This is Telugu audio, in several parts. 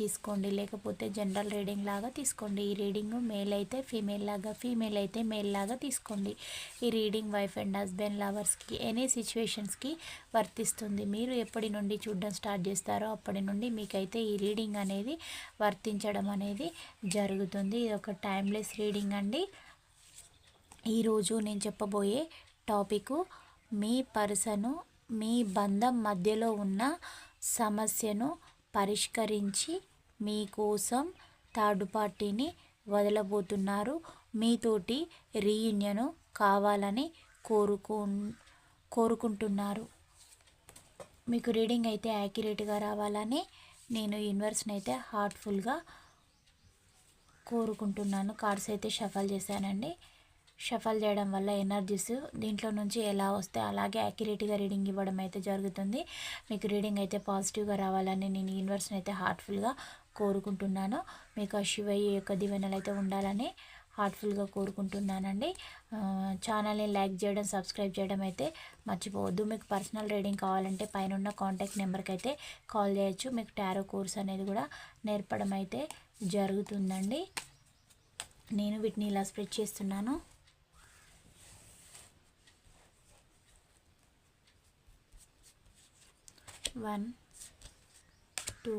తీసుకోండి. లేకపోతే జనరల్ రీడింగ్ లాగా తీసుకోండి. ఈ రీడింగ్ మేల్ అయితే ఫీమేల్ లాగా ఫీమేల్ అయితే మేల్ లాగా తీసుకోండి. ఈ రీడింగ్ వైఫ్ అండ్ హస్బెండ్ లవర్స్కి ఎనీ సిచ్యువేషన్స్కి వర్తిస్తుంది. మీరు ఎప్పటి నుండి చూడడం స్టార్ట్ చేస్తారో అప్పటి నుండి మీకైతే ఈ రీడింగ్ అనేది వర్తించడం అనేది జరుగుతుంది. ఇది ఒక టైమ్లెస్ రీడింగ్ అండి. ఈరోజు నేను చెప్పబోయే టాపిక్ మీ పర్సను మీ బంధం మధ్యలో ఉన్న సమస్యను పరిష్కరించి మీకోసం థర్డ్ పార్టీని వదలబోతున్నారు. మీతోటి రీయూనియన్ కావాలని కోరుకు కోరుకుంటున్నారు. మీకు రీడింగ్ అయితే యాక్యురేట్గా రావాలని నేను యూనివర్స్ని అయితే హార్ట్ఫుల్గా కోరుకుంటున్నాను. కార్డ్స్ అయితే షఫల్ చేశానండి. షఫల్ చేయడం వల్ల ఎనర్జీస్ దీంట్లో నుంచి ఎలా వస్తే అలాగే యాక్యురేట్గా రీడింగ్ ఇవ్వడం అయితే జరుగుతుంది. మీకు రీడింగ్ అయితే పాజిటివ్గా రావాలని నేను యూనివర్స్ని అయితే హార్ట్ఫుల్గా కోరుకుంటున్నాను. మీకు ఆ శివయ్య యొక్క దీవెనలు అయితే ఉండాలని హార్ట్ఫుల్గా కోరుకుంటున్నానండి. ఛానల్ని లైక్ చేయడం సబ్స్క్రైబ్ చేయడం అయితే మర్చిపోవద్దు. మీకు పర్సనల్ రీడింగ్ కావాలంటే పైన ఉన్న కాంటాక్ట్ నెంబర్కి అయితే కాల్ చేయొచ్చు. మీకు టారో కోర్స్ అనేది కూడా నేర్పడం అయితే జరుగుతుందండి. నేను వీటిని ఇలా స్ప్రెడ్ చేస్తున్నాను. One two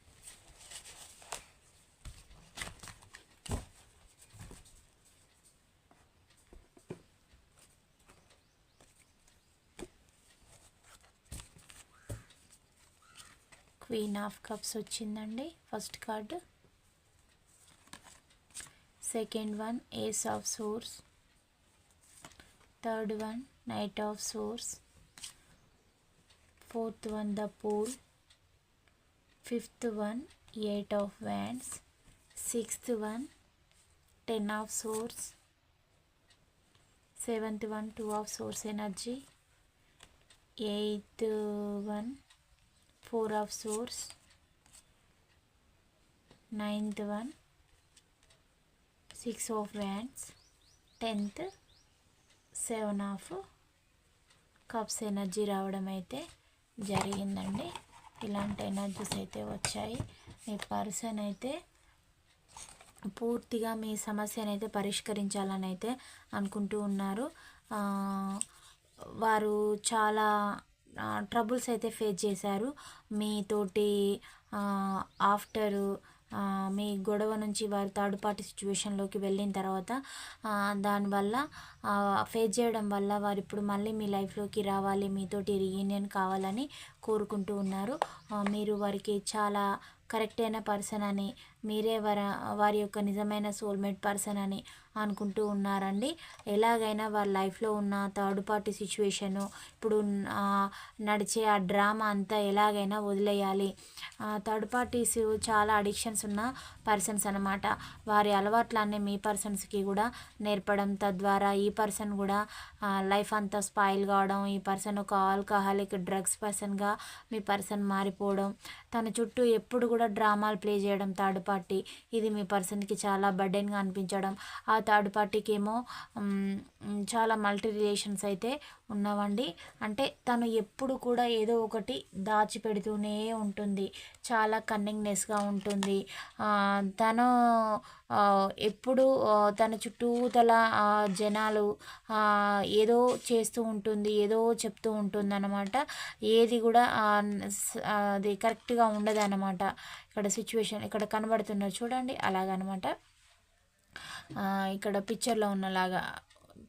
Queen of cups వచ్చిందండి. First card second one ace of swords third one knight of swords fourth one the fool fifth one eight of wands sixth one ten of swords seventh one two of swords energy eighth one four of swords. Ninth one. Six of wands tenth seven of cups energy రావడం అయితే జరిగిందండి. ఇలాంటి ఎనర్జీస్ అయితే వచ్చాయి. మీ పర్సన్ అయితే పూర్తిగా మీ సమస్యను అయితే పరిష్కరించాలని అయితే అనుకుంటూ ఉన్నారు. వారు చాలా ట్రబుల్స్ అయితే ఫేస్ చేశారు. మీతోటి ఆఫ్టర్ మీ గొడవ నుంచి వారు థర్డ్ పార్టీ సిచ్యువేషన్లోకి వెళ్ళిన తర్వాత దానివల్ల ఫేస్ చేయడం వల్ల వారు ఇప్పుడు మళ్ళీ మీ లైఫ్లోకి రావాలి మీతోటి రీయూనియన్ కావాలని కోరుకుంటూ ఉన్నారు. మీరు వారికి చాలా కరెక్ట్ అయిన పర్సన్ అని మీరే వారి వారి యొక్క నిజమైన సోల్మేట్ పర్సన్ అని అనుకుంటూ ఉన్నారండి. ఎలాగైనా వారి లైఫ్లో ఉన్న థర్డ్ పార్టీ సిచ్యువేషను ఇప్పుడు నడిచే ఆ డ్రామా అంతా ఎలాగైనా వదిలేయాలి. థర్డ్ పార్టీస్ చాలా అడిక్షన్స్ ఉన్న పర్సన్స్ అనమాట వారి అలవాట్లన్నీ మీ పర్సన్స్కి కూడా నేర్పడం తద్వారా ఈ పర్సన్ కూడా లైఫ్ అంతా స్పాయిల్ కావడం ఈ పర్సన్ ఒక ఆల్కహాలిక్ డ్రగ్స్ పర్సన్గా మీ పర్సన్ మారిపోవడం తన చుట్టూ ఎప్పుడు కూడా డ్రామాలు ప్లే చేయడం థర్డ్ పార్టీ ఇది మీ పర్సన్కి చాలా బర్డెన్గా అనిపించడం. ఆ థర్డ్ పార్టీకి ఏమో చాలా మల్టీ రిలేషన్స్ అయితే ఉన్నవండి. అంటే తను ఎప్పుడు కూడా ఏదో ఒకటి దాచిపెడుతూనే ఉంటుంది. చాలా కన్నింగ్నెస్గా ఉంటుంది. తను ఎప్పుడు తన చుట్టూతల జనాలు ఏదో చేస్తూ ఉంటుంది ఏదో చెప్తూ ఉంటుంది అనమాట ఏది కూడా అది కరెక్ట్గా ఉండదు అనమాట ఇక్కడ సిచ్యువేషన్ ఇక్కడ కనబడుతున్నారు చూడండి అలాగనమాట ఇక్కడ పిక్చర్లో ఉన్నలాగా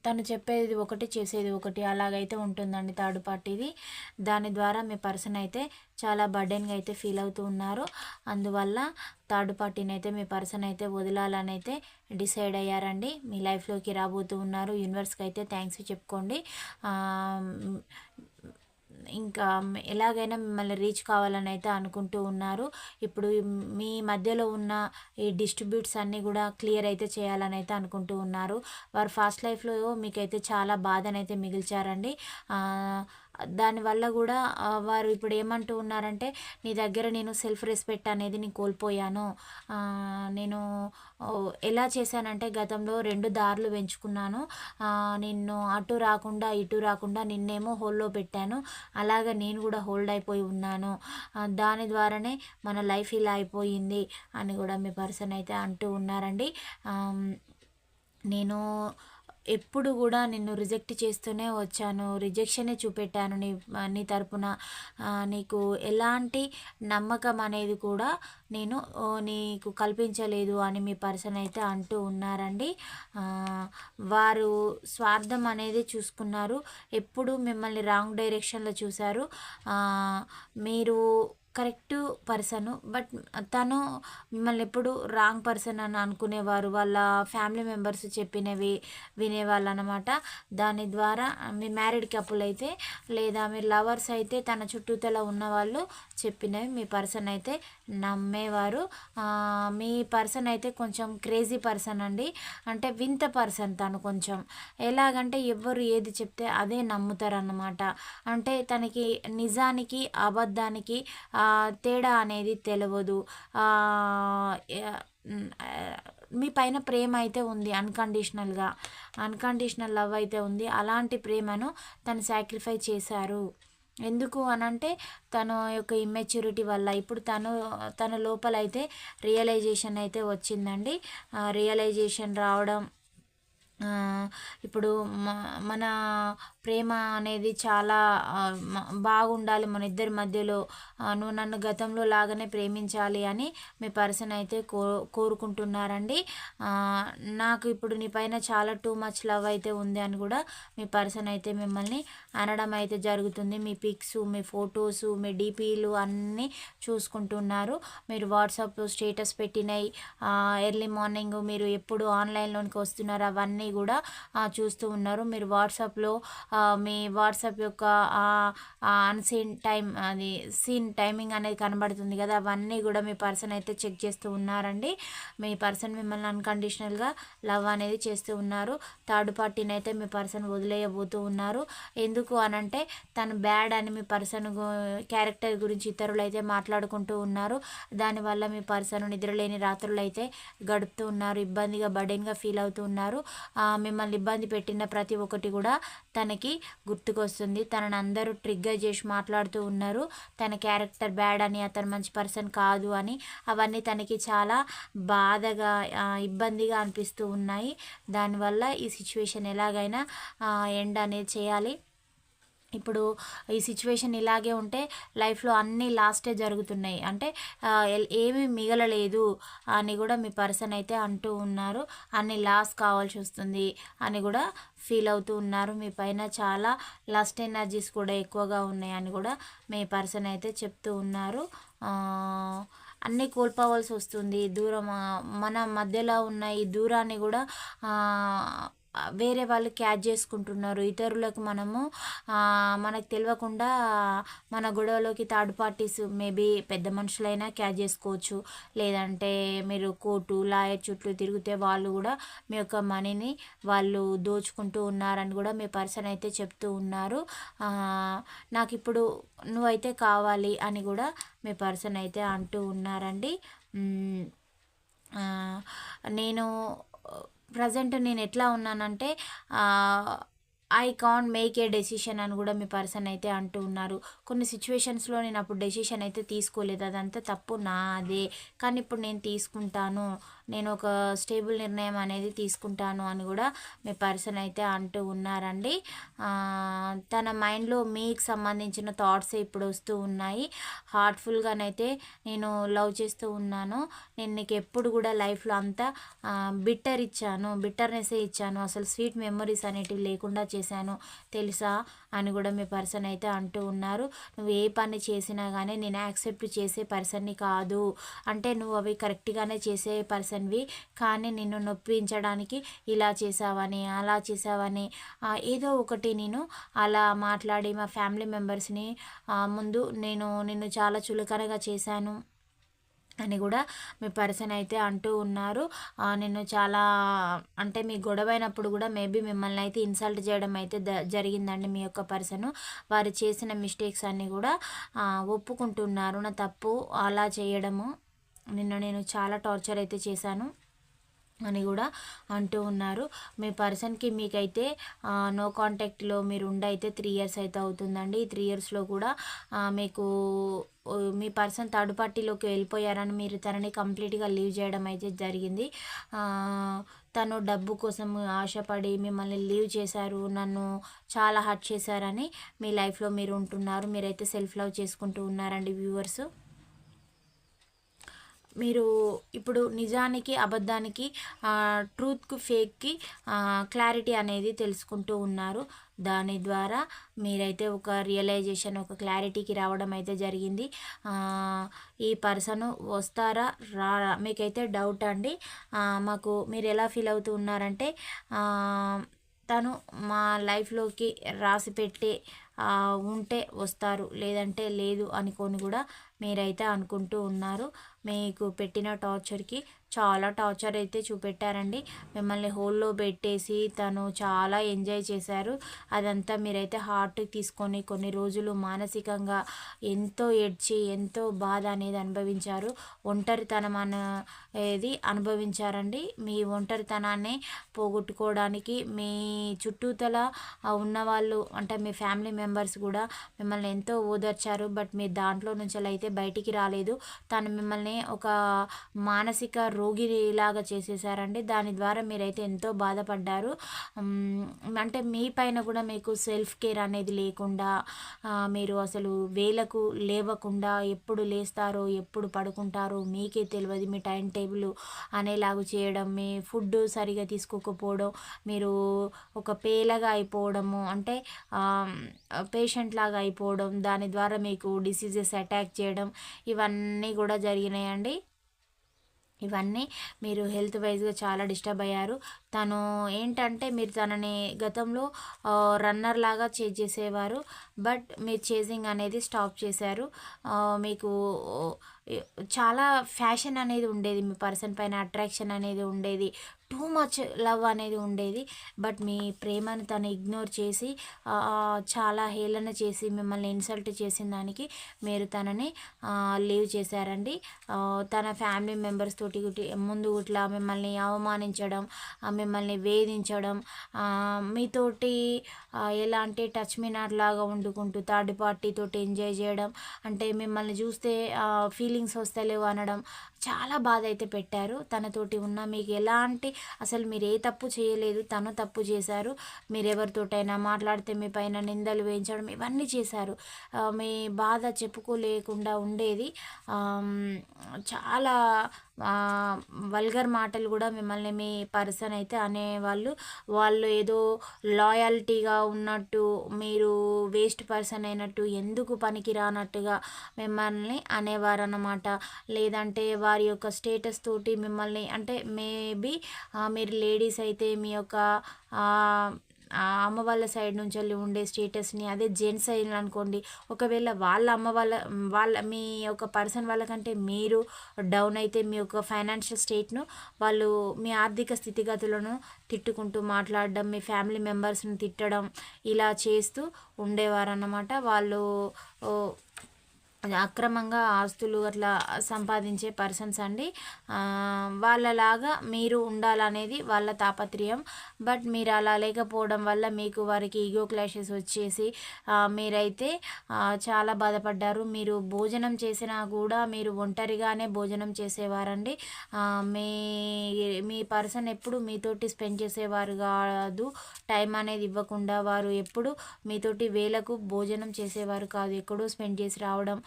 తను చెప్పేది ఒకటి చేసేది ఒకటి అలాగైతే ఉంటుందండి థర్డ్ పార్టీది. దాని ద్వారా మీ పర్సన్ అయితే చాలా బర్డెన్గా అయితే ఫీల్ అవుతూ ఉన్నారు. అందువల్ల థర్డ్ పార్టీని అయితే మీ పర్సన్ అయితే వదలాలని అయితే డిసైడ్ అయ్యారండి. మీ లైఫ్లోకి రాబోతూ ఉన్నారు. యూనివర్స్కి అయితే థ్యాంక్స్ చెప్పుకోండి. ఇంకా ఎలాగైనా మిమ్మల్ని రీచ్ కావాలని అయితే అనుకుంటూ ఉన్నారు. ఇప్పుడు మీ మధ్యలో ఉన్న ఈ డిస్ట్రిబ్యూట్స్ అన్నీ కూడా క్లియర్ అయితే చేయాలని అయితే అనుకుంటూ ఉన్నారు. వారు ఫాస్ట్ లైఫ్లో మీకైతే చాలా బాధనైతే మిగిల్చారండి. దానివల్ల కూడా వారు ఇప్పుడు ఏమంటూ ఉన్నారంటే నీ దగ్గర నేను సెల్ఫ్ రెస్పెక్ట్ అనేది నేను కోల్పోయాను. నేను ఎలా చేశానంటే గతంలో రెండు దారులు పెంచుకున్నాను నిన్ను అటు రాకుండా ఇటు రాకుండా నిన్నేమో హోల్లో పెట్టాను. అలాగా నేను కూడా హోల్డ్ అయిపోయి ఉన్నాను. దాని ద్వారానే మన లైఫ్ ఇలా అయిపోయింది అని కూడా మీ పర్సన్ అయితే అంటూ ఉన్నారండి. నేను ఎప్పుడు కూడా నిన్ను రిజెక్ట్ చేస్తూనే వచ్చాను రిజెక్షనే చూపెట్టాను నీ నీ తరపున. నీకు ఎలాంటి నమ్మకం అనేది కూడా నేను నీకు కల్పించలేదు అని మీ పర్సన్ అయితే అంటూ ఉన్నారండి. వారు స్వార్థం అనేది చూసుకున్నారు. ఎప్పుడు మిమ్మల్ని రాంగ్ డైరెక్షన్లో చూశారు. మీరు కరెక్ట్ పర్సన్ బట్ తను మిమ్మల్ని ఎప్పుడు రాంగ్ పర్సన్ అని అనుకునేవారు. వాళ్ళ ఫ్యామిలీ మెంబర్స్ చెప్పినవి వినేవాళ్ళు అనమాట దాని ద్వారా మీ మ్యారీడ్ కపుల్ అయితే లేదా మీ లవర్స్ అయితే తన చుట్టూతల ఉన్నవాళ్ళు చెప్పినవి మీ పర్సన్ అయితే నమ్మేవారు. మీ పర్సన్ అయితే కొంచెం క్రేజీ పర్సన్ అండి. అంటే వింత పర్సన్ తను కొంచెం. ఎలాగంటే ఎవరు ఏది చెప్తే అదే నమ్ముతారు అన్నమాట అంటే తనకి నిజానికి అబద్ధానికి తేడా అనేది తెలియదు మీ పైన ప్రేమ అయితే ఉంది అన్కండిషనల్గా. అన్కండిషనల్ లవ్ అయితే ఉంది. అలాంటి ప్రేమను తను సాక్రిఫై చేశారు. ఎందుకు అనంటే తన యొక్క ఇమ్మెచ్యూరిటీ వల్ల ఇప్పుడు తను తన లోపల అయితే రియలైజేషన్ అయితే వచ్చిందండి. రియలైజేషన్ రావడం ఇప్పుడు మన ప్రేమ అనేది చాలా బాగుండాలి మన ఇద్దరి మధ్యలో. నువ్వు నన్ను గతంలో లాగానే ప్రేమించాలి అని మీ పర్సన్ అయితే కో కోరుకుంటున్నారండి. నాకు ఇప్పుడు నీ పైన చాలా టూ మచ్ లవ్ అయితే ఉంది అని కూడా మీ పర్సన్ అయితే మిమ్మల్ని అనడం అయితే జరుగుతుంది. మీ పిక్స్ మీ ఫొటోస్ మీ డిపిలు అన్నీ చూసుకుంటున్నారు. మీరు వాట్సాప్ స్టేటస్ పెట్టినాయి ఎర్లీ మార్నింగ్ మీరు ఎప్పుడు ఆన్లైన్లోనికి వస్తున్నారు అవన్నీ కూడా చూస్తూ ఉన్నారు. మీరు వాట్సాప్లో మీ వాట్సాప్ యొక్క అన్సీన్ టైం అది సీన్ టైమింగ్ అనేది కనబడుతుంది కదా అవన్నీ కూడా మీ పర్సన్ అయితే చెక్ చేస్తూ ఉన్నారండి. మీ పర్సన్ మిమ్మల్ని అన్కండిషనల్గా లవ్ అనేది చేస్తూ ఉన్నారు. థర్డ్ పార్టీని అయితే మీ పర్సన్ వదిలేయబోతూ ఉన్నారు. ఎందుకు అనంటే తను బ్యాడ్ అని మీ పర్సన్ క్యారెక్టర్ గురించి ఇతరులు అయితే మాట్లాడుకుంటూ ఉన్నారు. దానివల్ల మీ పర్సన్ నిద్రలేని రాత్రులు అయితే గడుపుతూ ఉన్నారు. ఇబ్బందిగా బర్డెన్గా ఫీల్ అవుతూ ఉన్నారు. మిమ్మల్ని ఇబ్బంది పెట్టిన ప్రతి ఒక్కటి కూడా తనకి గుర్తుకొస్తుంది. తనని అందరూ ట్రిగ్గర్ చేసి మాట్లాడుతూ ఉన్నారు. తన క్యారెక్టర్ బ్యాడ్ అని అతను మంచి పర్సన్ కాదు అని అవన్నీ తనకి చాలా బాధగా ఇబ్బందిగా అనిపిస్తూ ఉన్నాయి. దానివల్ల ఈ సిచ్యువేషన్ ఎలాగైనా ఎండ్ అనేది చేయాలి. ఇప్పుడు ఈ సిచ్యువేషన్ ఇలాగే ఉంటే లైఫ్లో అన్నీ లాస్టే జరుగుతున్నాయి. అంటే ఏమీ మిగలలేదు అని కూడా మీ పర్సన్ అయితే అంటూ ఉన్నారు. అన్ని లాస్ కావాల్సి వస్తుంది అని కూడా ఫీల్ అవుతూ ఉన్నారు. మీ పైన చాలా లస్ట్ ఎనర్జీస్ కూడా ఎక్కువగా ఉన్నాయి అని కూడా మీ పర్సన్ అయితే చెప్తూ ఉన్నారు. అన్నీ కోల్పోవాల్సి వస్తుంది. దూరం మన మధ్యలో ఉన్న ఈ దూరాన్ని కూడా వేరే వాళ్ళు క్యాచ్ చేసుకుంటున్నారు. ఇతరులకు మనము మనకు తెలియకుండా మన గొడవలోకి థర్డ్ పార్టీస్ మేబీ పెద్ద మనుషులైనా క్యాచ్ చేసుకోవచ్చు. లేదంటే మీరు కోర్టు లాయర్ చుట్టూ తిరిగితే వాళ్ళు కూడా మీ యొక్క మనీని వాళ్ళు దోచుకుంటూ ఉన్నారని కూడా మీ పర్సన్ అయితే చెప్తూ ఉన్నారు. నాకు ఇప్పుడు నువ్వైతే కావాలి అని కూడా మీ పర్సన్ అయితే అంటూ ఉన్నారండి. నేను ప్రజెంట్ నేను ఎట్లా ఉన్నానంటే I can make a decision అని కూడా మీ పర్సన్ అయితే అంటూ ఉన్నారు. కొన్ని సిచ్యువేషన్స్లో నేను అప్పుడు డెసిషన్ అయితే తీసుకోలేదు. అదంతా తప్పు నాదే. కానీ ఇప్పుడు నేను తీసుకుంటాను. నేను ఒక స్టేబుల్ నిర్ణయం అనేది తీసుకుంటాను అని కూడా మీ పర్సన్ అయితే అంటూ ఉన్నారండి. తన మైండ్లో మీకు సంబంధించిన థాట్స్ ఇప్పుడు వస్తూ ఉన్నాయి. హార్ట్ఫుల్గానైతే నేను లవ్ చేస్తూ ఉన్నాను. నేను నీకు ఎప్పుడు కూడా లైఫ్లో అంతా బిట్టర్ ఇచ్చాను బిట్టర్నెస్ ఇచ్చాను. అసలు స్వీట్ మెమరీస్ అనేటివి లేకుండా చేశాను. తెలుసా? అని కూడా మీ పర్సన్ అయితే అంటూ ఉన్నారు. నువ్వు ఏ పని చేసినా కానీ నేను యాక్సెప్ట్ చేసే పర్సన్ని కాదు. అంటే నువ్వు అవి కరెక్ట్గానే చేసే పర్సన్వి. కానీ నిన్ను నొప్పించడానికి ఇలా చేసావని అలా చేసావని ఏదో ఒకటి నేను అలా మాట్లాడి మా ఫ్యామిలీ మెంబర్స్ని ముందు నేను నిన్ను చాలా చులకనగా చేశాను. అని కూడా మీ పర్సన్ అయితే అంటూ ఉన్నారు. నేను చాలా అంటే మీ గొడవైనప్పుడు కూడా మేబీ మిమ్మల్ని అయితే ఇన్సల్ట్ చేయడం అయితే జరిగిందండి మీ యొక్క పర్సన్. వారు చేసిన మిస్టేక్స్ అన్నీ కూడా ఒప్పుకుంటున్నారు. నా తప్పు అలా చేయడము నిన్న నేను చాలా టార్చర్ అయితే చేశాను. అని కూడా అంటూ ఉన్నారు. మీ పర్సన్కి మీకైతే నో కాంటాక్ట్లో మీరు ఉండైతే త్రీ ఇయర్స్ అయితే అవుతుందండి. ఈ త్రీ ఇయర్స్లో కూడా మీకు మీ పర్సన్ థర్డ్ పార్టీలోకి వెళ్ళిపోయారని మీరు తనని కంప్లీట్గా లీవ్ చేయడం అయితే జరిగింది. తను డబ్బు కోసం ఆశపడి మిమ్మల్ని లీవ్ చేశారు నన్ను చాలా హర్ట్ చేశారని మీ లైఫ్లో మీరు ఉంటున్నారు. మీరైతే సెల్ఫ్ లవ్ చేసుకుంటూ ఉన్నారండి వ్యూవర్స్. మీరు ఇప్పుడు నిజానికి అబద్ధానికి ట్రూత్కు ఫేక్కి క్లారిటీ అనేది తెలుసుకుంటూ ఉన్నారు. దాని ద్వారా మీరైతే ఒక రియలైజేషన్ ఒక క్లారిటీకి రావడం అయితే జరిగింది. ఈ పర్సన్ వస్తారా రా మీకైతే డౌట్ అండి. మాకు మీరు ఎలా ఫీల్ అవుతూ ఉన్నారంటే తను మా లైఫ్లోకి రాసి పెట్టి ఉంటే వస్తారు లేదంటే లేదు అనుకొని కూడా మీరైతే అనుకుంటూ ఉన్నారు. మీకు పెట్టిన టార్చర్కి చాలా టార్చర్ అయితే చూపెట్టారండి. మిమ్మల్ని హోల్లో పెట్టేసి తను చాలా ఎంజాయ్ చేశారు. అదంతా మీరైతే హార్ట్కి తీసుకొని కొన్ని రోజులు మానసికంగా ఎంతో ఏడ్చి ఎంతో బాధ అనేది అనుభవించారు. ఒంటరితనం అనేది అనుభవించారండి. మీ ఒంటరితనాన్ని పోగొట్టుకోవడానికి మీ చుట్టూతల ఉన్నవాళ్ళు అంటే మీ ఫ్యామిలీ మెంబర్స్ కూడా మిమ్మల్ని ఎంతో ఓదార్చారు. బట్ మీ దాంట్లో నుంచి అయితే బయటికి రాలేదు. తను మిమ్మల్ని ఒక మానసిక రోగిలాగా చేసేసారండి దాని ద్వారా మీరైతే ఎంతో బాధపడ్డారు. అంటే మీ పైన కూడా మీకు సెల్ఫ్ కేర్ అనేది లేకుండా మీరు అసలు వేలకు లేవకుండా ఎప్పుడు లేస్తారో ఎప్పుడు పడుకుంటారో మీకే తెలియదు. మీ టైం టేబుల్ అనేలాగా చేయడం మీ ఫుడ్ సరిగా తీసుకోకపోవడం మీరు ఒక పేలగా అయిపోవడము అంటే పేషెంట్ లాగా అయిపోవడం దాని ద్వారా మీకు డిసీజెస్ అటాక్ చేయడం ఇవన్నీ కూడా జరిగినాయండి. ఇవన్నీ మీరు హెల్త్ వైజ్గా చాలా డిస్టర్బ్ అయ్యారు. తను ఏంటంటే మీరు తనని గతంలో రన్నర్ లాగా చేజ్ చేసేవారు. బట్ మీరు చేజింగ్ అనేది స్టాప్ చేశారు. మీకు చాలా ఫ్యాషన్ అనేది ఉండేది. మీ పర్సన్ పైన అట్రాక్షన్ అనేది ఉండేది. టూ మచ్ లవ్ అనేది ఉండేది. బట్ మీ ప్రేమను తను ఇగ్నోర్ చేసి చాలా హేళన చేసి మిమ్మల్ని ఇన్సల్ట్ చేసిన దానికి మీరు తనని లీవ్ చేశారండి. తన ఫ్యామిలీ మెంబర్స్ తోటి ముందు ఇట్లా మిమ్మల్ని అవమానించడం మిమ్మల్ని వేధించడం మీతోటి ఎలా అంటే టచ్ మినార్ లాగా వండుకుంటూ థర్డ్ పార్టీతో ఎంజాయ్ చేయడం అంటే మిమ్మల్ని చూస్తే ఫీలింగ్స్ వస్తలేవు అనడం చాలా బాధ అయితే పెట్టారు. తనతోటి ఉన్న మీకు ఎలాంటి అసలు మీరు ఏ తప్పు చేయలేదు తను తప్పు చేశారు మీరు ఎవరితోటైనా మాట్లాడితే మీ పైన నిందలు వేయించడం ఇవన్నీ చేశారు. మీ బాధ చెప్పుకోలేకుండా ఉండేది. చాలా వల్గర్ మాటలు కూడా మిమ్మల్ని మీ పర్సన్ అయితే అనేవాళ్ళు. వాళ్ళు ఏదో లాయాలిటీగా ఉన్నట్టు మీరు వేస్ట్ పర్సన్ అయినట్టు ఎందుకు పనికి రానట్టుగా మిమ్మల్ని అనేవారు అన్నమాట లేదంటే వారి యొక్క స్టేటస్ తోటి మిమ్మల్ని అంటే మేబీ మీరు లేడీస్ అయితే మీ యొక్క అమ్మ వాళ్ళ సైడ్ నుంచి వెళ్ళి ఉండే స్టేటస్ని అదే జెంట్స్ అయిన అనుకోండి ఒకవేళ వాళ్ళ అమ్మ వాళ్ళ వాళ్ళ మీ యొక్క పర్సన్ వాళ్ళకంటే మీరు డౌన్ అయితే మీ యొక్క ఫైనాన్షియల్ స్టేట్ను వాళ్ళు మీ ఆర్థిక స్థితిగతులను తిట్టుకుంటూ మాట్లాడడం మీ ఫ్యామిలీ మెంబర్స్ని తిట్టడం ఇలా చేస్తూ ఉండేవారు అన్నమాట వాళ్ళు అక్రమంగా ఆస్తులు అట్లా సంపాదించే పర్సన్స్ అండి. వాళ్ళలాగా మీరు ఉండాలనేది వాళ్ళ తాపత్రయం. బట్ మీరు అలా లేకపోవడం వల్ల మీకు వారికి ఈగో క్లాషెస్ వచ్చేసి మీరైతే చాలా బాధపడ్డారు. మీరు భోజనం చేసినా కూడా మీరు ఒంటరిగానే భోజనం చేసేవారండి. మీ మీ పర్సన్ ఎప్పుడు మీతోటి స్పెండ్ చేసేవారు కాదు. టైం అనేది ఇవ్వకుండా వారు ఎప్పుడు మీతోటి వేలకు భోజనం చేసేవారు కాదు. ఎక్కడో స్పెండ్ చేసి రావడం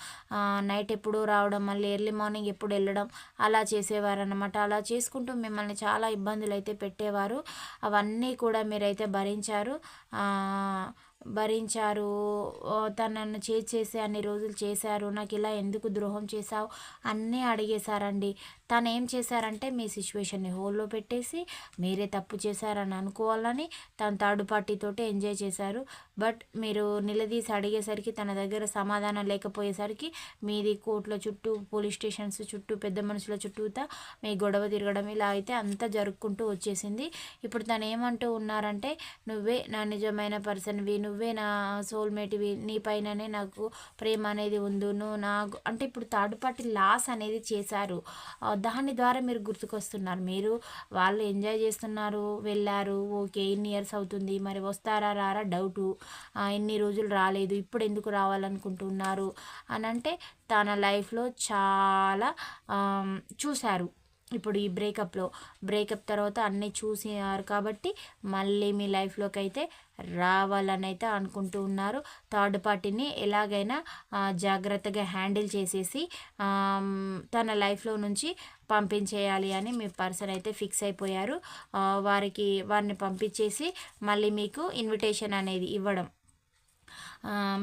నైట్ ఎప్పుడు రావడం మళ్ళీ ఎర్లీ మార్నింగ్ ఎప్పుడు వెళ్ళడం అలా చేసేవారు అనమాట అలా చేసుకుంటూ మిమ్మల్ని చాలా ఇబ్బందులు అయితే పెట్టేవారు. అవన్నీ కూడా మీరైతే భరించారు. భరించారు. తనను చేసేసి అన్ని రోజులు చేశారు. నాకు ఇలా ఎందుకు ద్రోహం చేశావు? అన్నీ అడిగేశారండి. తను ఏం చేశారంటే మీ సిచ్యువేషన్ని హోల్లో పెట్టేసి మీరే తప్పు చేశారని అనుకోవాలని తను థర్డ్ పార్టీతోటి ఎంజాయ్ చేశారు. బట్ మీరు నిలదీసి అడిగేసరికి తన దగ్గర సమాధానం లేకపోయేసరికి మీది కోర్టుల చుట్టూ పోలీస్ స్టేషన్స్ చుట్టూ పెద్ద మనుషుల చుట్టూతా మీ గొడవ తిరగడం ఇలా అయితే అంతా జరుపుకుంటూ వచ్చేసింది. ఇప్పుడు తను ఏమంటూ ఉన్నారంటే నువ్వే నా నిజమైన పర్సన్వి నువ్వే నా సోల్మేట్వి నీ పైననే నాకు ప్రేమ అనేది ఉందును నాకు అంటే ఇప్పుడు థర్డ్ పార్టీ లాస్ అనేది చేశారు. దాని ద్వారా మీరు గుర్తుకొస్తున్నారు. మీరు వాళ్ళు ఎంజాయ్ చేస్తున్నారు వెళ్ళారు ఓకే ఎన్ని ఇయర్స్ అవుతుంది మరి వస్తారా రారా డౌటు. ఎన్ని రోజులు రాలేదు ఇప్పుడు ఎందుకు రావాలనుకుంటున్నారు? అని అంటే తన లైఫ్లో చాలా చూశారు. ఇప్పుడు ఈ బ్రేకప్లో బ్రేకప్ తర్వాత అన్నీ చూసినారు కాబట్టి మళ్ళీ మీ లైఫ్లోకి అయితే రావాలని అయితే అనుకుంటూ ఉన్నారు. థర్డ్ పార్టీని ఎలాగైనా జాగ్రత్తగా హ్యాండిల్ చేసేసి తన లైఫ్లో నుంచి పంపించేయాలి అని మీ పర్సన్ అయితే ఫిక్స్ అయిపోయారు. వారికి వారిని పంపించేసి మళ్ళీ మీకు ఇన్విటేషన్ అనేది ఇవ్వడం.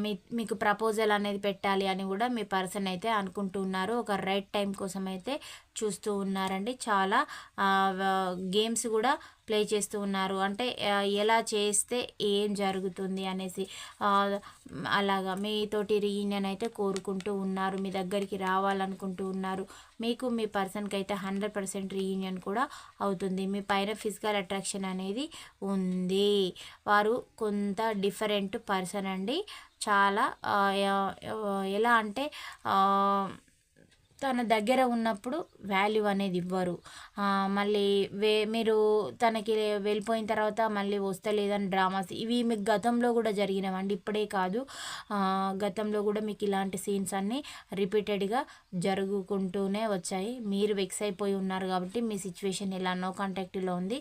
మీ మీకు ప్రపోజల్ అనేది పెట్టాలి అని కూడా మీ పర్సన్ అయితే అనుకుంటున్నారు ఒక రైట్ టైం కోసం అయితే చూస్తూ ఉన్నారండి. చాలా గేమ్స్ కూడా ప్లే చేస్తూ ఉన్నారు. అంటే ఎలా చేస్తే ఏం జరుగుతుంది అనేసి అలాగా మీతోటి రీయూనియన్ అయితే కోరుకుంటూ ఉన్నారు. మీ దగ్గరికి రావాలనుకుంటూ ఉన్నారు. మీకు మీ పర్సన్కి అయితే హండ్రెడ్ పర్సెంట్ రీయూనియన్ కూడా అవుతుంది. మీ పైన ఫిజికల్ అట్రాక్షన్ అనేది ఉంది. వారు కొంత డిఫరెంట్ పర్సన్ అండి. చాలా ఎలా అంటే తన దగ్గర ఉన్నప్పుడు వాల్యూ అనేది ఇవ్వరు. మళ్ళీ వే మీరు తనకి వెళ్ళిపోయిన తర్వాత మళ్ళీ వస్తలేదని డ్రామాస్ ఇవి మీకు గతంలో కూడా జరిగినవండి. ఇప్పుడే కాదు. గతంలో కూడా మీకు ఇలాంటి సీన్స్ అన్నీ రిపీటెడ్గా జరుగుకుంటూనే వచ్చాయి. మీరు వెక్స్ అయిపోయి ఉన్నారు కాబట్టి మీ సిచ్యువేషన్ ఇలా నో కాంటాక్ట్లో ఉంది.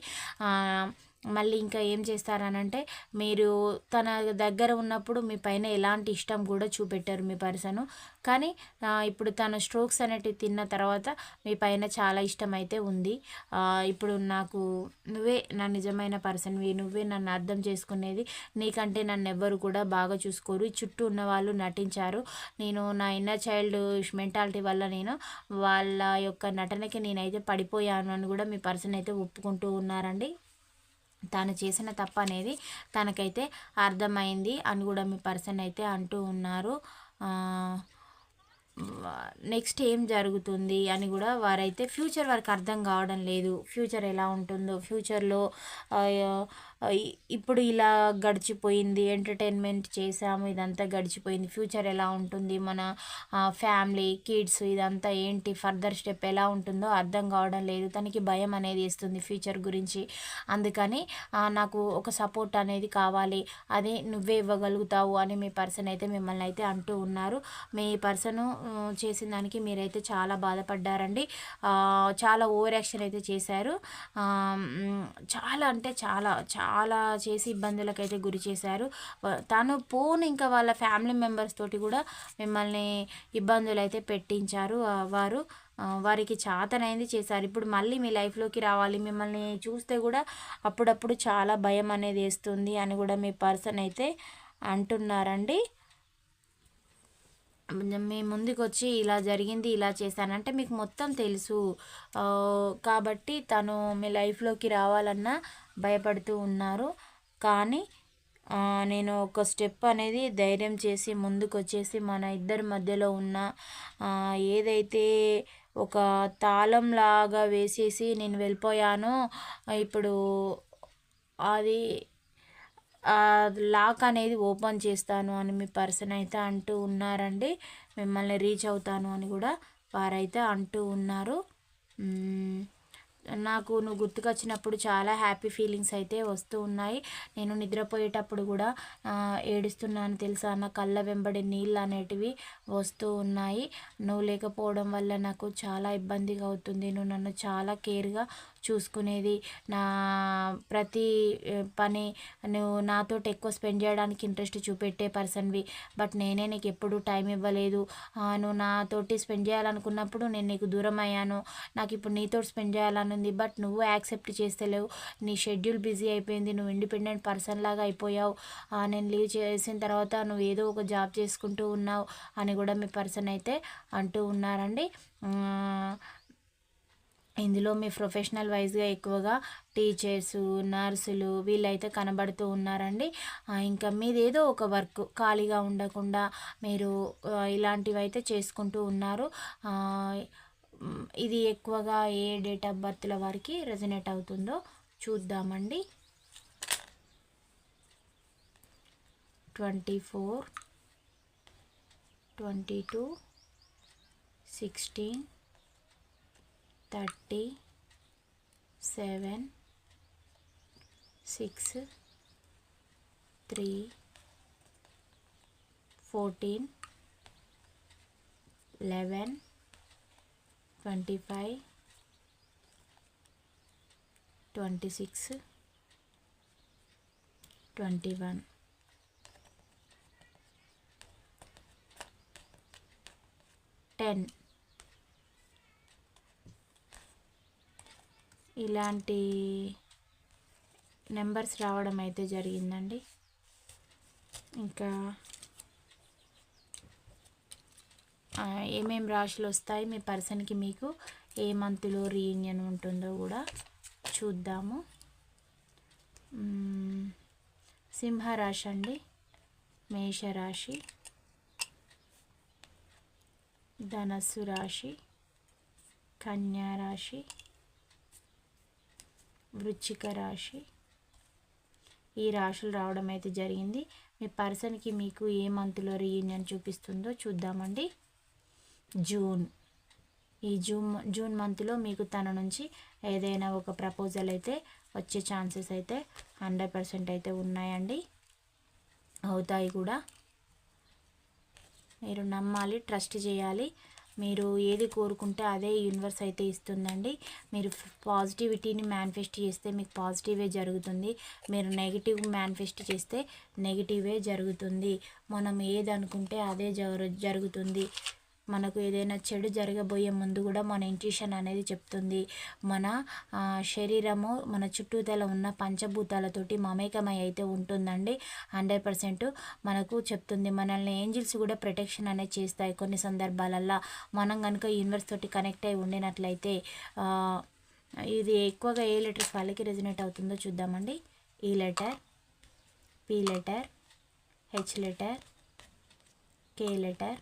మళ్ళీ ఇంకా ఏం చేస్తారనంటే మీరు తన దగ్గర ఉన్నప్పుడు మీ పైన ఎలాంటి ఇష్టం కూడా చూపెట్టారు మీ పర్సను. కానీ ఇప్పుడు తన స్ట్రోక్స్ అనేటివి తిన్న తర్వాత మీ పైన చాలా ఇష్టం అయితే ఉంది ఇప్పుడు నాకు నువ్వే నా నిజమైన పర్సన్వి నువ్వే నన్ను అర్థం చేసుకునేది నీకంటే నన్ను ఎవ్వరు కూడా బాగా చూసుకోరు. చుట్టూ ఉన్న వాళ్ళు నటించారు. నేను నా ఇన్నర్ చైల్డ్ మెంటాలిటీ వల్ల నేను వాళ్ళ యొక్క నటనకి నేనైతే పడిపోయాను అని కూడా మీ పర్సన్ అయితే ఒప్పుకుంటూ ఉన్నారండి. తాను చేసిన తప్పు అనేది తనకైతే అర్థమైంది అని కూడా మీ పర్సన్ అయితే అంటూ ఉన్నారు. నెక్స్ట్ ఏం జరుగుతుంది అని కూడా వారైతే ఫ్యూచర్ వారికి అర్థం కావడం లేదు. ఫ్యూచర్ ఎలా ఉంటుందో ఫ్యూచర్లో ఇప్పుడు ఇలా గడిచిపోయింది ఎంటర్టైన్మెంట్ చేసాము ఇదంతా గడిచిపోయింది. ఫ్యూచర్ ఎలా ఉంటుంది మన ఫ్యామిలీ కిడ్స్ ఇదంతా ఏంటి ఫర్దర్ స్టెప్ ఎలా ఉంటుందో అర్థం కావడం లేదు. తనకి భయం అనేది ఇస్తుంది ఫ్యూచర్ గురించి. అందుకని నాకు ఒక సపోర్ట్ అనేది కావాలి. అదే నువ్వే ఇవ్వగలుగుతావు అని మీ పర్సన్ అయితే మిమ్మల్ని అయితే అంటూ ఉన్నారు. మీ పర్సన్ చేసిన దానికి మీరైతే చాలా బాధపడ్డారండి. చాలా ఓవర్ యాక్షన్ అయితే చేశారు. చాలా అంటే చాలా చాలా చేసి ఇబ్బందులకైతే గురి చేశారు. తను పోను ఇంకా వాళ్ళ ఫ్యామిలీ మెంబర్స్ తోటి కూడా మిమ్మల్ని ఇబ్బందులు అయితే పెట్టించారు వారు వారికి చాతనైంది చేశారు. ఇప్పుడు మళ్ళీ మీ లైఫ్లోకి రావాలి. మిమ్మల్ని చూస్తే కూడా అప్పుడప్పుడు చాలా భయం అనేది వేస్తుంది అని కూడా మీ పర్సన్ అయితే అంటున్నారండి. మీ ముందుకు వచ్చి ఇలా జరిగింది ఇలా చేశానంటే మీకు మొత్తం తెలుసు. కాబట్టి తను మీ లైఫ్లోకి రావాలన్నా భయపడుతూ ఉన్నారు. కానీ నేను ఒక స్టెప్ అనేది ధైర్యం చేసి ముందుకు వచ్చేసి మన ఇద్దరి మధ్యలో ఉన్న ఏదైతే ఒక తాళంలాగా వేసేసి నేను వెళ్ళిపోయానో ఇప్పుడు అది లాక్ అనేది ఓపెన్ చేస్తాను అని మీ పర్సన్ అయితే అంటూ ఉన్నారండి. మిమ్మల్ని రీచ్ అవుతాను అని కూడా వారైతే అంటూ ఉన్నారు. నాకు నువ్వు గుర్తుకొచ్చినప్పుడు చాలా హ్యాపీ ఫీలింగ్స్ అయితే వస్తూ ఉన్నాయి. నేను నిద్రపోయేటప్పుడు కూడా ఏడుస్తున్నాను తెలుసా? నా కళ్ళ వెంబడి నీళ్ళు అనేటివి వస్తూ ఉన్నాయి. నువ్వు లేకపోవడం వల్ల నాకు చాలా ఇబ్బందిగా అవుతుంది. నువ్వు నన్ను చాలా కేర్గా చూసుకునేది. నా ప్రతి పని నువ్వు నాతో ఎక్కువ స్పెండ్ చేయడానికి ఇంట్రెస్ట్ చూపెట్టే పర్సన్వి. బట్ నేనే నీకు ఎప్పుడు టైం ఇవ్వలేదు. నువ్వు నాతోటి స్పెండ్ చేయాలనుకున్నప్పుడు నేను నీకు దూరం అయ్యాను. నాకు ఇప్పుడు నీతో స్పెండ్ చేయాలని ఉంది. బట్ నువ్వు యాక్సెప్ట్ చేస్తలేవు నీ షెడ్యూల్ బిజీ అయిపోయింది. నువ్వు ఇండిపెండెంట్ పర్సన్ లాగా అయిపోయావు. నేను లీవ్ చేసిన తర్వాత నువ్వు ఏదో ఒక జాబ్ చేసుకుంటూ ఉన్నావు అని కూడా మీ పర్సన్ అయితే అంటూ ఉన్నారండి. ఇందులో మీ ప్రొఫెషనల్ వైజ్గా ఎక్కువగా టీచర్స్ నర్సులు వీళ్ళైతే కనబడుతూ ఉన్నారండి. ఇంకా మీదేదో ఒక వర్క్ ఖాళీగా ఉండకుండా మీరు ఇలాంటివి అయితే చేసుకుంటూ ఉన్నారు. ఇది ఎక్కువగా ఏ డేట్ ఆఫ్ బర్త్ల వారికి రెజనేట్ అవుతుందో చూద్దామండి. Twenty four twenty two sixteen thirty seven six three fourteen eleven twenty five twenty six twenty one ten ఇలాంటి నెంబర్స్ రావడం అయితే జరిగిందండి. ఇంకా ఏమేమి రాశులు వస్తాయి మీ పర్సన్కి మీకు ఏ మంత్లో రీయూనియన్ ఉంటుందో కూడా చూద్దాము. సింహరాశి అండి మేషరాశి ధనస్సు రాశి కన్యా వృచ్చిక రాశి. ఈ రాశులు రావడం అయితే జరిగింది. మీ పర్సన్కి మీకు ఏ మంత్లో రీయూనియన్ చూపిస్తుందో చూద్దామండి. జూన్. ఈ జూన్ జూన్ మంత్లో మీకు తన నుంచి ఏదైనా ఒక ప్రపోజల్ అయితే వచ్చే ఛాన్సెస్ అయితే హండ్రెడ్ పర్సెంట్ అయితే ఉన్నాయండి. అవుతాయి కూడా. మీరు నమ్మాలి ట్రస్ట్ చేయాలి. మీరు ఏది కోరుకుంటే అదే యూనివర్స్ అయితే ఇస్తుందండి. మీరు పాజిటివిటీని మేనిఫెస్ట్ చేస్తే మీకు పాజిటివే జరుగుతుంది. మీరు నెగిటివ్ మేనిఫెస్ట్ చేస్తే నెగిటివే జరుగుతుంది. మనం ఏది అనుకుంటే అదే జరు జరుగుతుంది. మనకు ఏదైనా చెడు జరగబోయే ముందు కూడా మన ఇంట్యూషన్ అనేది చెప్తుంది. మన శరీరము మన చుట్టూతల ఉన్న పంచభూతాలతోటి మమేకమై అయితే ఉంటుందండి. హండ్రెడ్ పర్సెంట్ మనకు చెప్తుంది. మనల్ని ఏంజిల్స్ కూడా ప్రొటెక్షన్ అనేది చేస్తాయి కొన్ని సందర్భాలల్లో. మనం కనుక యూనివర్స్ తోటి కనెక్ట్ అయి ఉండినట్లయితే ఇది ఎక్కువగా ఏ లెటర్స్ వాళ్ళకి రెజినేట్ అవుతుందో చూద్దామండి. ఈ letter P letter H letter K letter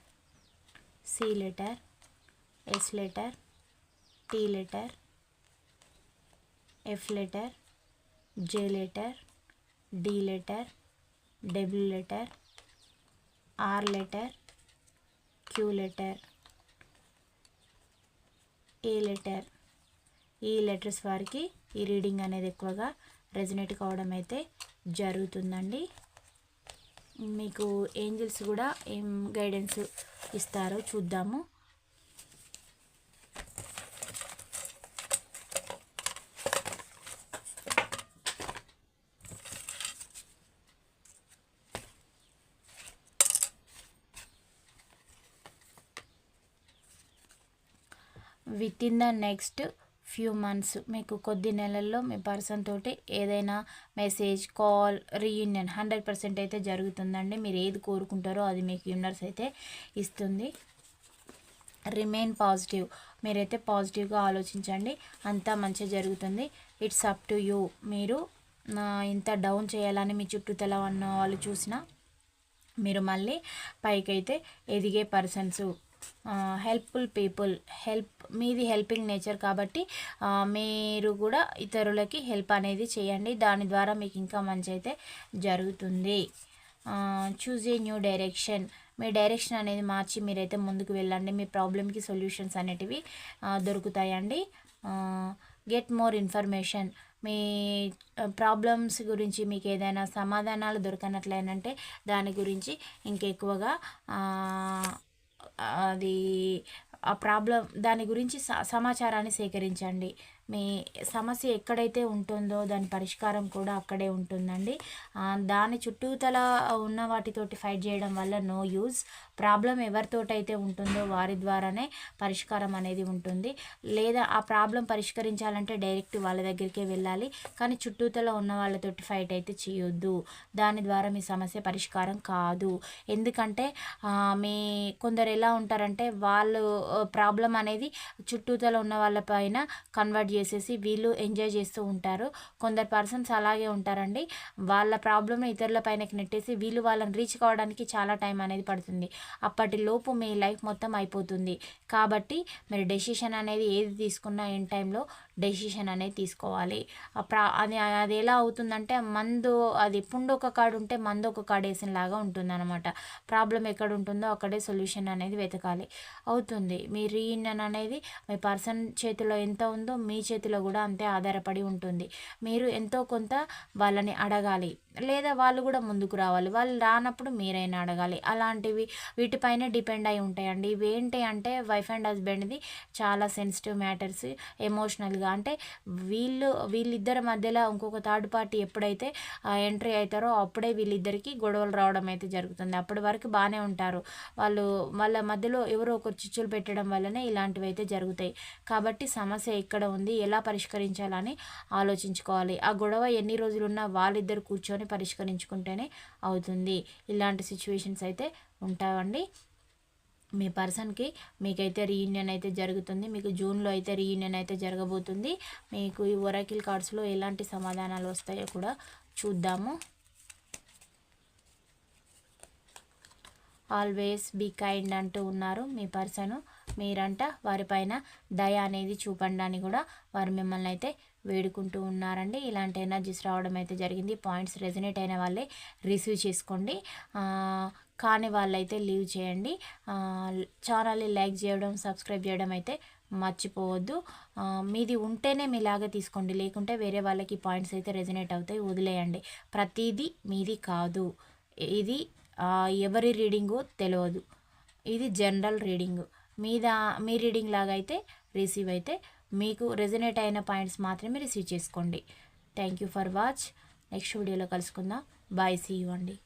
C letter S letter T letter F letter J letter D letter W letter R letter Q letter A letter ఈ లెటర్స్ వారికి ఈ రీడింగ్ అనేది ఎక్కువగా రెజినేట్ కావడం అయితే జరుగుతుందండి. మీకు ఏంజిల్స్ కూడా ఏం గైడెన్స్ ఇస్తారో చూద్దాము. With in the next few months మీకు కొద్ది నెలల్లో మీ పర్సన్ తోటి ఏదైనా message call reunion hundred percent అయితే జరుగుతుందండి. మీరు ఏది కోరుకుంటారో అది మీకు యూనివర్స్ అయితే ఇస్తుంది. రిమైన్ పాజిటివ్ మీరైతే పాజిటివ్గా ఆలోచించండి. అంతా మంచిగా జరుగుతుంది. ఇట్స్ అప్ టు యూ మీరు ఇంత డౌన్ చేయాలని మీ చుట్టూతల ఉన్న వాళ్ళు చూసినా మీరు మళ్ళీ పైకైతే ఎదిగే పర్సన్స్ హెల్ప్ఫుల్ పీపుల్ హెల్ప్ మీది హెల్పింగ్ నేచర్ కాబట్టి మీరు కూడా ఇతరులకి హెల్ప్ అనేది చేయండి. దాని ద్వారా మీకు ఇంకా మంచి అయితే జరుగుతుంది. చూజ్ ఏ న్యూ డైరెక్షన్ మీ డైరెక్షన్ అనేది మార్చి మీరైతే ముందుకు వెళ్ళండి. మీ ప్రాబ్లమ్కి సొల్యూషన్స్ అనేటివి దొరుకుతాయండి. గెట్ మోర్ ఇన్ఫర్మేషన్ మీ ప్రాబ్లమ్స్ గురించి మీకు ఏదైనా సమాధానాలు దొరకనట్లేనంటే దాని గురించి ఇంకెక్కువగా అది ఆ ప్రాబ్లం దాని గురించి స- సమాచారాన్ని సేకరించండి. మీ సమస్య ఎక్కడైతే ఉంటుందో దాని పరిష్కారం కూడా అక్కడే ఉంటుందండి. దాని చుట్టూతల ఉన్న వాటితోటి ఫైట్ చేయడం వల్ల నో యూజ్. ప్రాబ్లం ఎవరితోటైతే ఉంటుందో వారి ద్వారానే పరిష్కారం అనేది ఉంటుంది. లేదా ఆ ప్రాబ్లం పరిష్కరించాలంటే డైరెక్ట్ వాళ్ళ దగ్గరికే వెళ్ళాలి. కానీ చుట్టూతల ఉన్న వాళ్ళతోటి ఫైట్ అయితే చేయొద్దు. దాని ద్వారా మీ సమస్య పరిష్కారం కాదు. ఎందుకంటే మీ కొందరు ఎలా ఉంటారంటే వాళ్ళు ప్రాబ్లం అనేది చుట్టూతల ఉన్న వాళ్ళ పైన కన్వర్ట్ చేసేసి వీళ్ళు ఎంజాయ్ చేస్తూ ఉంటారు. కొందరు పర్సన్స్ అలాగే ఉంటారండి. వాళ్ళ ప్రాబ్లమ్ ఇతరుల పైనకి నెట్టేసి వీళ్ళు వాళ్ళని రీచ్ కావడానికి చాలా టైం అనేది పడుతుంది. అప్పటి లోపు మీ లైఫ్ మొత్తం అయిపోతుంది. కాబట్టి మీరు డెసిషన్ అనేది ఏది తీసుకున్నా ఎన్ టైంలో డెసిషన్ అనేది తీసుకోవాలి. ప్రా అది అది ఎలా అవుతుందంటే మందు అది పుండు ఒక కాడు ఉంటే మందు ఒక కాడు వేసిన లాగా ఉంటుంది అనమాట ప్రాబ్లం ఎక్కడ ఉంటుందో అక్కడే సొల్యూషన్ అనేది వెతకాలి. అవుతుంది. మీ రీయూనియన్ అనేది మీ పర్సన్ చేతిలో ఎంత ఉందో మీ చేతిలో కూడా అంతే ఆధారపడి ఉంటుంది. మీరు ఎంతో కొంత వాళ్ళని అడగాలి. లేదా వాళ్ళు కూడా ముందుకు రావాలి. వాళ్ళు రానప్పుడు మీరైనా అడగాలి. అలాంటివి వీటిపైన డిపెండ్ అయి ఉంటాయండి. ఇవి ఏంటి అంటే వైఫ్ అండ్ హస్బెండ్ది చాలా సెన్సిటివ్ మ్యాటర్స్ ఎమోషనల్గా అంటే వీళ్ళు వీళ్ళిద్దరి మధ్యలో ఇంకొక థర్డ్ పార్టీ ఎప్పుడైతే ఎంట్రీ అవుతారో అప్పుడే వీళ్ళిద్దరికి గొడవలు రావడం అయితే జరుగుతుంది. అప్పటి వరకు బాగానే ఉంటారు. వాళ్ళు వాళ్ళ మధ్యలో ఎవరో ఒకరు చిచ్చులు పెట్టడం వల్లనే ఇలాంటివి అయితే జరుగుతాయి. కాబట్టి సమస్య ఎక్కడ ఉంది ఎలా పరిష్కరించాలని ఆలోచించుకోవాలి. ఆ గొడవ ఎన్ని రోజులున్నా వాళ్ళిద్దరు కూర్చొని పరిష్కరించుకుంటేనే అవుతుంది. ఇలాంటి సిచ్యువేషన్స్ అయితే ఉంటాయండి మీ పర్సన్కి మీకైతే రీయూనియన్ అయితే జరుగుతుంది. మీకు జూన్లో అయితే రీయూనియన్ అయితే జరగబోతుంది. మీకు ఈ ఒరాకిల్ కార్డ్స్లో ఎలాంటి సమాధానాలు వస్తాయో కూడా చూద్దాము. ఆల్వేస్ బీ కైండ్ అంటూ ఉన్నారు మీ పర్సను మీరంట వారిపైన దయ అనేది చూపండి కూడా వారు మిమ్మల్ని అయితే వేడుకుంటూ ఉన్నారండి. ఇలాంటి ఎనర్జీస్ రావడం అయితే జరిగింది. పాయింట్స్ రెజినేట్ అయిన వాళ్ళే రిసీవ్ చేసుకోండి. కాని వాళ్ళైతే లీవ్ చేయండి. ఛానల్ని లైక్ చేయడం సబ్స్క్రైబ్ చేయడం అయితే మర్చిపోవద్దు. మీది ఉంటేనే మీలాగా తీసుకోండి. లేకుంటే వేరే వాళ్ళకి పాయింట్స్ అయితే రెజనేట్ అవుతాయి వదిలేయండి. ప్రతిదీ మీది కాదు. ఇది ఎవరి రీడింగో తెలియదు ఇది జనరల్ రీడింగ్. మీద మీ రీడింగ్ లాగా అయితే రిసీవ్ అయితే మీకు రెజనేట్ అయిన పాయింట్స్ మాత్రమే రిసీవ్ చేసుకోండి. Thank you for watch. Next వీడియోలో కలుసుకుందాం. బాయ్ సీ యూ అండి.